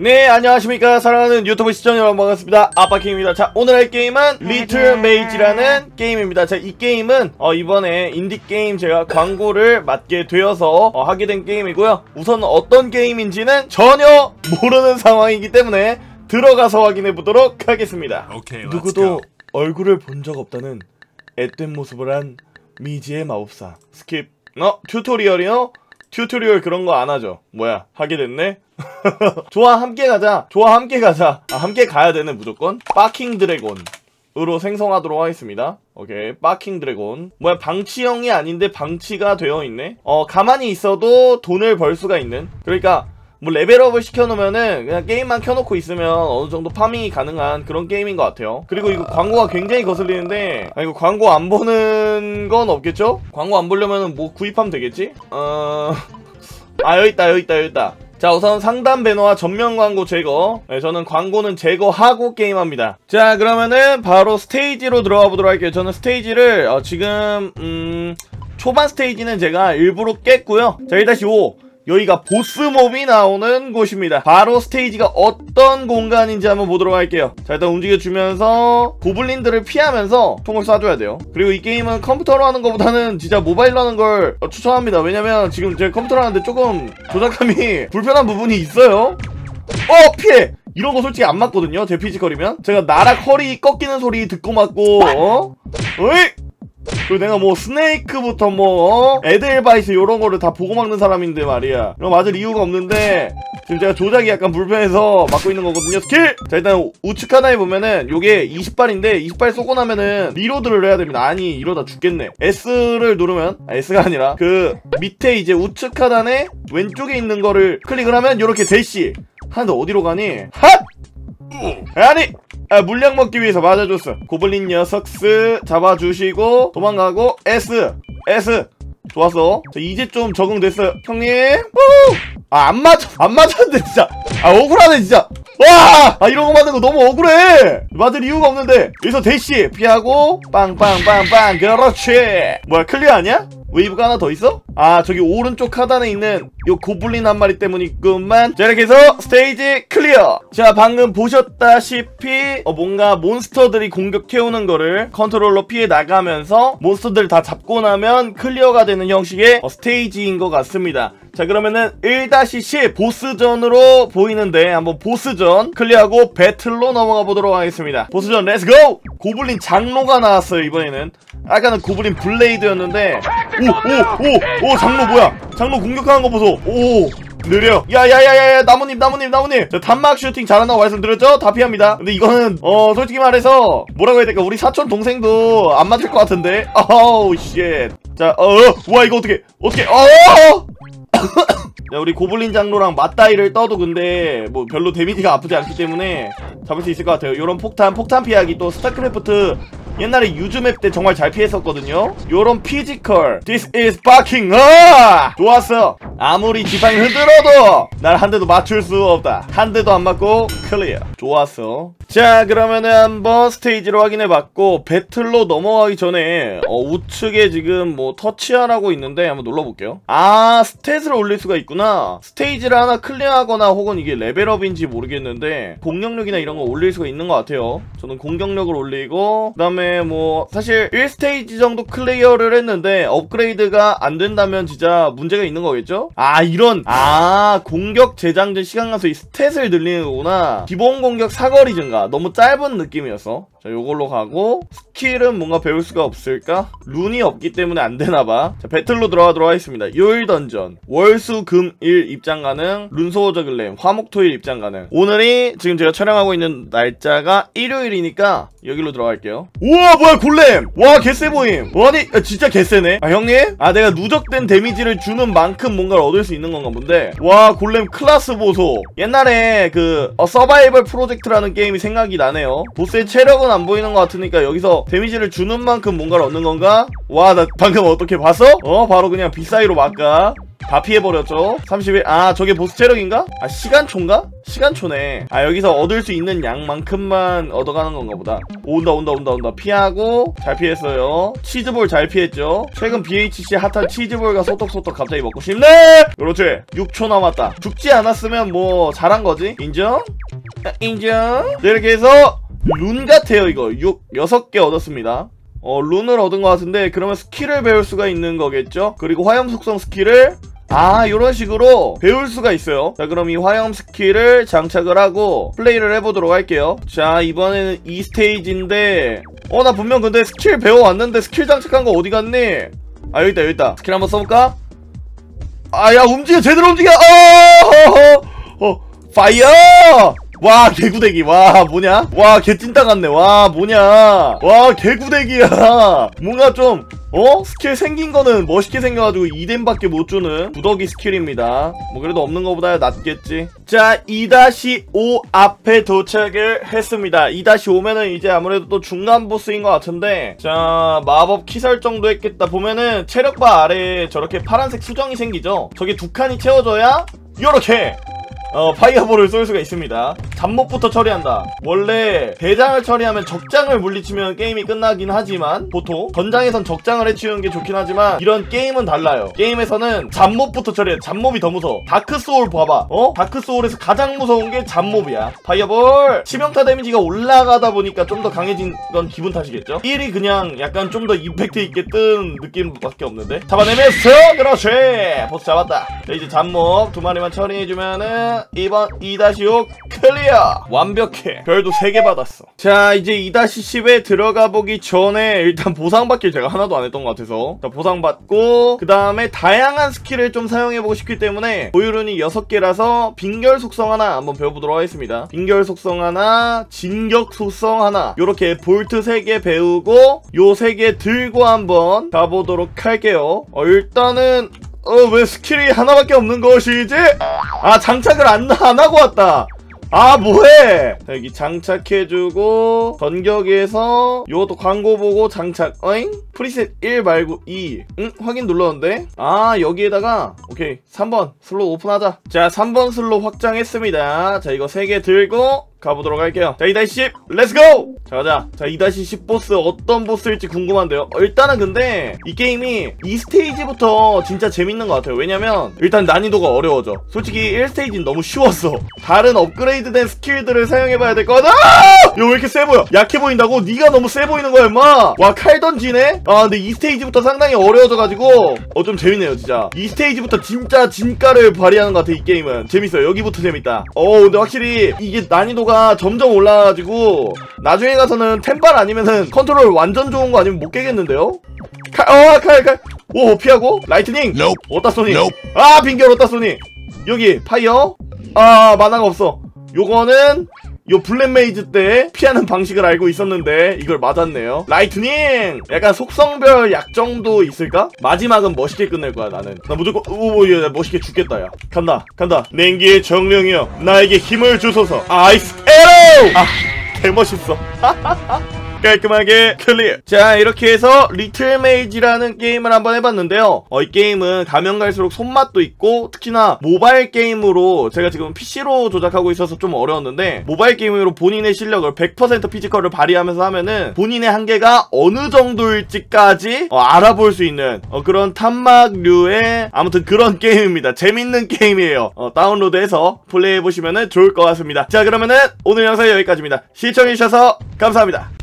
네 안녕하십니까. 사랑하는 유튜브 시청자 여러분 반갑습니다. 아빠킹입니다. 자 오늘 할 게임은 리틀 메이지라는 게임입니다. 자 이 게임은 어, 이번에 인디게임 제가 광고를 맡게 되어서 어, 하게 된 게임이고요. 우선 어떤 게임인지는 전혀 모르는 상황이기 때문에 들어가서 확인해 보도록 하겠습니다. 오케이, 누구도. 얼굴을 본 적 없다는 앳된 모습을 한 미지의 마법사. 스킵. 어? 튜토리얼이요? 튜토리얼 그런 거 안 하죠. 뭐야 하게 됐네? 좋아 함께 가자. 좋아 함께 가자. 아 함께 가야 되네 무조건 빠킹 드래곤 으로 생성하도록 하겠습니다. 오케이 빠킹 드래곤 뭐야 방치형이 아닌데 방치가 되어 있네? 어 가만히 있어도 돈을 벌 수가 있는. 그러니까 뭐 레벨업을 시켜놓으면은 그냥 게임만 켜놓고 있으면 어느 정도 파밍이 가능한 그런 게임인 것 같아요. 그리고 이거 광고가 굉장히 거슬리는데 아 이거 광고 안 보는 건 없겠죠? 광고 안 보려면은 뭐 구입하면 되겠지? 어... 아 여기 있다 여기 있다 여기 있다. 자 우선 상단 배너와 전면 광고 제거 네, 저는 광고는 제거하고 게임합니다 자 그러면은 바로 스테이지로 들어가 보도록 할게요 저는 스테이지를 어, 지금 음 초반 스테이지는 제가 일부러 깼고요 자 1-5 여기가 보스몹이 나오는 곳입니다. 바로 스테이지가 어떤 공간인지 한번 보도록 할게요. 자, 일단 움직여주면서 고블린들을 피하면서 총을 쏴줘야 돼요. 그리고 이 게임은 컴퓨터로 하는 것보다는 진짜 모바일로 하는 걸 추천합니다. 왜냐면 지금 제가 컴퓨터로 하는데 조금 조작감이 불편한 부분이 있어요. 어! 피해! 이런 거 솔직히 안 맞거든요. 제 피지컬이면. 제가 나락 허리 꺾이는 소리 듣고 맞고, 어? 어이! 그리고 내가 뭐 스네이크부터 뭐 어? 에델바이스 요런 거를 다 보고 막는 사람인데 말이야 이거 맞을 이유가 없는데 지금 제가 조작이 약간 불편해서 막고 있는 거거든요 스킬! 자 일단 우측 하나에 보면은 요게 20발인데 20발 쏘고 나면은 리로드를 해야 됩니다 아니 이러다 죽겠네 S를 누르면 아, S가 아니라 그 밑에 이제 우측 하단에 왼쪽에 있는 거를 클릭을 하면 요렇게 대시 하는데 어디로 가니? 핫! 아니! 아, 물량 먹기 위해서 맞아줬어. 고블린 녀석 스 잡아주시고 도망가고 S S 좋았어. 자, 이제 좀 적응됐어요. 형님. 후! 아, 안 맞아. 안 맞았는데, 진짜. 아, 억울하네, 진짜. 와! 아, 이런 거 맞는 거 너무 억울해! 맞을 이유가 없는데. 여기서 대시 피하고, 빵빵빵빵, 그렇지! 뭐야, 클리어 아니야? 웨이브가 하나 더 있어? 아, 저기 오른쪽 하단에 있는 요 고블린 한 마리 때문이구만. 자, 이렇게 해서 스테이지 클리어! 자, 방금 보셨다시피, 어, 뭔가 몬스터들이 공격해오는 거를 컨트롤러 피해 나가면서 몬스터들 다 잡고 나면 클리어가 되는 형식의 어, 스테이지인 것 같습니다. 자 그러면은 1-10 보스전으로 보이는데 한번 보스전 클리어하고 배틀로 넘어가 보도록 하겠습니다 보스전 렛츠고! 고블린 장로가 나왔어요 이번에는 아까는 고블린 블레이드였는데 오 오 오 오 장로 뭐야? 장로 공격하는 거 보소. 오 느려. 야야야야야 나무님 나무님 나무님. 저 단막 슈팅 잘한다고 말씀드렸죠? 다 피합니다. 근데 이거는 어 솔직히 말해서 뭐라고 해야 될까? 우리 사촌 동생도 안 맞을 것 같은데? 어우 쉣자 어, 와 이거 어떻게 어떻게 어! 야, 우리 고블린 장로랑 맞다이를 떠도 근데 뭐 별로 데미지가 아프지 않기 때문에 잡을 수 있을 것 같아요. 요런 폭탄, 폭탄 피하기 또 스타크래프트 옛날에 유즈맵 때 정말 잘 피했었거든요. 요런 피지컬. This is fucking 아! 좋았어. 아무리 지팡이 흔들어도 날 한 대도 맞출 수 없다. 한 대도 안 맞고 클리어. 좋았어. 자, 그러면은 한번 스테이지로 확인해봤고 배틀로 넘어가기 전에 어, 우측에 지금 뭐 터치하라고 있는데 한번 눌러볼게요. 아, 스탯을 올릴 수가 있구나. 스테이지를 하나 클리어하거나 혹은 이게 레벨업인지 모르겠는데 공격력이나 이런 거 올릴 수가 있는 것 같아요. 저는 공격력을 올리고 그 다음에 뭐 사실 1스테이지 정도 클리어를 했는데 업그레이드가 안 된다면 진짜 문제가 있는 거겠죠? 아 이런 아 공격 재장전 시간 가서 이 스탯을 늘리는 거구나. 기본 공격 사거리 증가 너무 짧은 느낌이었어. 자 요걸로 가고 스킬은 뭔가 배울 수가 없을까? 룬이 없기 때문에 안 되나봐. 자 배틀로 들어가도록 하겠습니다. 요일 던전 월수 금 일 입장 가능 룬소호저 글램 화목토일 입장 가능 오늘이 지금 제가 촬영하고 있는 날짜가 일요일이니까 여기로 들어갈게요. 우와 뭐야 골렘 와 개쎄 보임. 아니 야, 진짜 개쎄네. 아 형님 아 내가 누적된 데미지를 주는 만큼 뭔가를 얻을 수 있는 건가 본데 와 골렘 클라스 보소. 옛날에 그 어, 서바이벌 프로젝트라는 게임이 생각이 나네요. 보스의 체력은 안 보이는 것 같으니까 여기서 데미지를 주는 만큼 뭔가를 얻는 건가? 와 나 방금 어떻게 봤어? 어 바로 그냥 빗사이로 막가 다 피해버렸죠? 31 아 저게 보스 체력인가? 아 시간초인가? 시간초네. 아 여기서 얻을 수 있는 양만큼만 얻어가는 건가 보다. 온다 온다 온다 온다. 피하고 잘 피했어요. 치즈볼 잘 피했죠? 최근 BHC 핫한 치즈볼과 소떡소떡 갑자기 먹고 싶네! 그렇지. 6초 남았다. 죽지 않았으면 뭐 잘한 거지? 인정? 아, 인정? 네, 이렇게 해서 룬 같아요 이거. 6 6개 얻었습니다. 어 룬을 얻은 것 같은데 그러면 스킬을 배울 수가 있는 거겠죠? 그리고 화염 속성 스킬을 아 이런 식으로 배울 수가 있어요. 자 그럼 이 화염 스킬을 장착을 하고 플레이를 해보도록 할게요. 자 이번에는 이 스테이지인데 어 나 분명 근데 스킬 배워왔는데 스킬 장착한 거 어디 갔니? 아 여기있다 여기있다. 스킬 한번 써볼까? 아 야 움직여! 제대로 움직여! 어, 어, 어 파이어 와 개구대기. 와 뭐냐? 와 개찐따 같네. 와 뭐냐? 와 개구대기야. 뭔가 좀 어? 스킬 생긴 거는 멋있게 생겨가지고 2뎀밖에 못 주는 구더기 스킬입니다. 뭐 그래도 없는 거보다 낫겠지. 자 2-5 앞에 도착을 했습니다. 2-5면은 이제 아무래도 또 중간 보스인 것 같은데 자 마법 키 설정도 했겠다. 보면은 체력바 아래에 저렇게 파란색 수정이 생기죠? 저게 두 칸이 채워져야 요렇게 어, 파이어볼을 쏠 수가 있습니다. 잡목부터 처리한다. 원래 대장을 처리하면 적장을 물리치면 게임이 끝나긴 하지만 보통 전장에선 적장을 해치우는 게 좋긴 하지만 이런 게임은 달라요. 게임에서는 잡목부터 처리해. 잡목이 더 무서워. 다크소울 봐봐. 어? 다크소울에서 가장 무서운 게 잡목이야. 파이어볼 치명타 데미지가 올라가다 보니까 좀 더 강해진 건 기분 탓이겠죠? 1이 그냥 약간 좀 더 임팩트 있게 뜬 느낌밖에 없는데 잡아내면서 그렇지 보스 잡았다 자, 이제 잡목 두 마리만 처리해주면은 2번 2-5 클리어. 완벽해. 별도 3개 받았어. 자 이제 2-10에 들어가 보기 전에 일단 보상받길 제가 하나도 안 했던 것 같아서. 자 보상받고 그 다음에 다양한 스킬을 좀 사용해보고 싶기 때문에 보유룬이 6개라서 빙결 속성 하나 한번 배워보도록 하겠습니다. 빙결 속성 하나 진격 속성 하나. 요렇게 볼트 3개 배우고 요 3개 들고 한번 가보도록 할게요. 어 일단은 어 왜 스킬이 하나밖에 없는 것이지? 아 장착을 안, 안 하고 왔다. 아 뭐해? 자, 여기 장착해주고 전격에서 요것도 광고 보고 장착 어잉? 프리셋 1 말고 2 응? 확인 눌렀는데? 아 여기에다가 오케이. 3번 슬롯 오픈하자. 자 3번 슬롯 확장했습니다. 자 이거 3개 들고 가보도록 할게요. 자2-10 렛츠고 자 가자. 자 2-10 보스 어떤 보스일지 궁금한데요. 어, 일단은 근데 이 게임이 이 스테이지부터 진짜 재밌는 것 같아요. 왜냐면 일단 난이도가 어려워져. 솔직히 1스테이지는 너무 쉬웠어. 다른 업그레이드된 스킬들을 사용해봐야 될 거다 이거 왜 이렇게 세 보여? 약해 보인다고? 네가 너무 세 보이는 거야 임마. 와칼 던지네? 아 근데 이 스테이지부터 상당히 어려워져가지고. 어 좀 재밌네요 진짜. 이 스테이지부터 진짜 진가를 발휘하는 것 같아 이 게임은. 재밌어요. 여기부터 재밌다. 어 근데 확실히 이게 난이도가 점점 올라가지고 나중에 가서는 템발 아니면은 컨트롤 완전 좋은 거 아니면 못 깨겠는데요? 칼, 어, 칼, 칼. 오, 피하고. 라이트닝. Nope. 어따. Nope. 아, 빙결 어따 소니. 여기, 파이어. 아, 만화가 없어. 요거는, 요 블랙메이즈 때 피하는 방식을 알고 있었는데, 이걸 맞았네요. 라이트닝! 약간 속성별 약정도 있을까? 마지막은 멋있게 끝낼 거야, 나는. 나 무조건, 오, 야, 멋있게 죽겠다, 야. 간다, 간다. 냉기의 정령이여, 나에게 힘을 주소서. 아이스 에로! 아, 개멋있어. 깔끔하게 클리어. 자 이렇게 해서 리틀 메이지라는 게임을 한번 해봤는데요. 어, 이 게임은 가면 갈수록 손맛도 있고 특히나 모바일 게임으로 제가 지금 PC로 조작하고 있어서 좀 어려웠는데 모바일 게임으로 본인의 실력을 100% 피지컬을 발휘하면서 하면은 본인의 한계가 어느 정도일지까지 어, 알아볼 수 있는 어, 그런 탐막류의 아무튼 그런 게임입니다. 재밌는 게임이에요. 어, 다운로드해서 플레이해보시면 좋을 것 같습니다. 자 그러면은 오늘 영상 여기까지입니다. 시청해주셔서 감사합니다